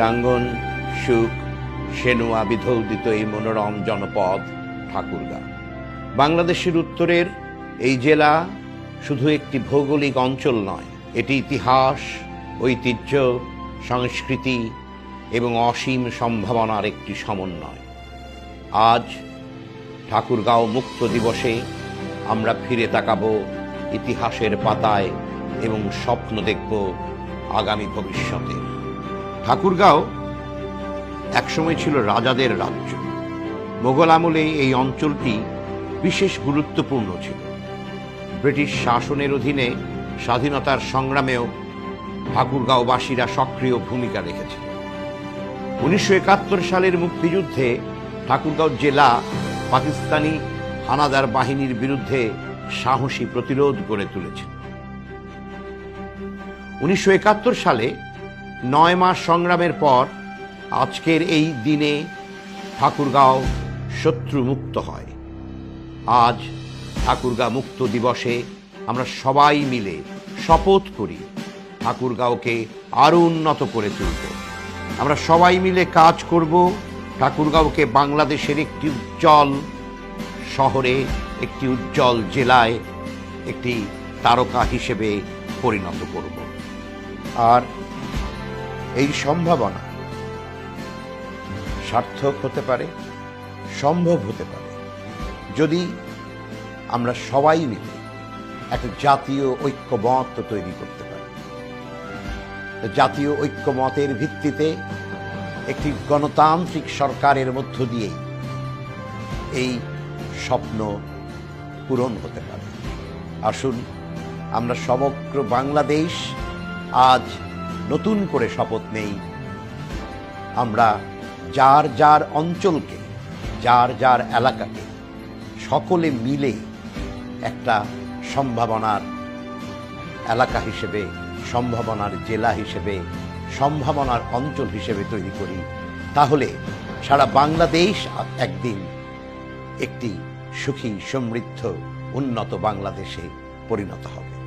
প্রাঙ্গণ সুখ সেনুয়া বিধৌদিত এই মনোরম জনপদ ঠাকুরগাঁ। বাংলাদেশের উত্তরের এই জেলা শুধু একটি ভৌগোলিক অঞ্চল নয়, এটি ইতিহাস, ঐতিহ্য, সংস্কৃতি এবং অসীম সম্ভাবনার একটি সমন্বয়। আজ ঠাকুরগাঁও মুক্ত দিবসে আমরা ফিরে তাকাবো ইতিহাসের পাতায় এবং স্বপ্ন দেখব আগামী ভবিষ্যতের ঠাকুরগাঁও একসময় ছিল রাজাদের রাজ্য। মোগল আমলে এই অঞ্চলটি বিশেষ গুরুত্বপূর্ণ ছিল। ব্রিটিশ শাসনের অধীনে স্বাধীনতার সংগ্রামেও ঠাকুরগাঁওবাসীরা সক্রিয় ভূমিকা রেখেছিল। উনিশশো সালের মুক্তিযুদ্ধে ঠাকুরগাঁও জেলা পাকিস্তানি হানাদার বাহিনীর বিরুদ্ধে সাহসী প্রতিরোধ গড়ে তুলেছিল। উনিশশো সালে নয় মাস সংগ্রামের পর আজকের এই দিনে ঠাকুরগাঁও শত্রু মুক্ত হয়। আজ ঠাকুরগাঁ মুক্ত দিবসে আমরা সবাই মিলে শপথ করি, ঠাকুরগাঁওকে আরও উন্নত করে তুলব। আমরা সবাই মিলে কাজ করব, ঠাকুরগাঁওকে বাংলাদেশের একটি উজ্জ্বল শহরে, একটি উজ্জ্বল জেলায়, একটি তারকা হিসেবে পরিণত করব। আর এই সম্ভাবনা। সার্থক হতে পারে, সম্ভব হতে পারে। যদি আমরা সবাই মিলে একটা জাতীয় ঐক্যমত তৈরি করতে পারি। জাতীয় ঐক্যমতের ভিত্তিতে একটি গণতান্ত্রিক সরকারের মধ্য দিয়েই এই স্বপ্ন পূরণ হতে পারে। আসুন, আমরা সমগ্র বাংলাদেশ আজ নতুন করে শপথ নেই। আমরা যার যার অঞ্চলকে, যার যার এলাকাকে সকলে মিলে একটা সম্ভাবনার এলাকা হিসেবে, সম্ভাবনার জেলা হিসেবে, সম্ভাবনার অঞ্চল হিসেবে তৈরি করি। তাহলে সারা বাংলাদেশ একদিন একটি সুখী সমৃদ্ধ উন্নত বাংলাদেশে পরিণত হবে।